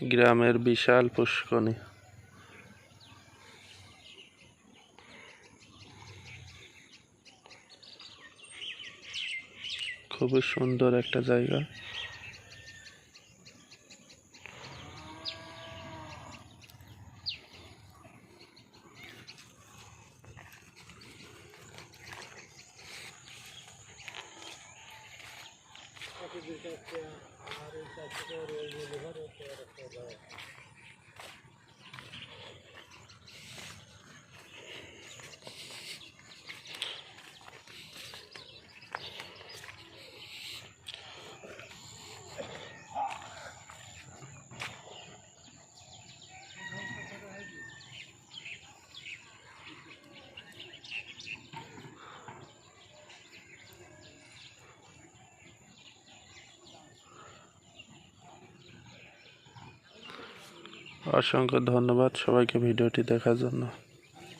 গ্রামের বিশাল পুষ্কনি খুবই সুন্দর একটা জায়গা। অসংখ্য ধন্যবাদ সবাইকে ভিডিওটি দেখার জন্য।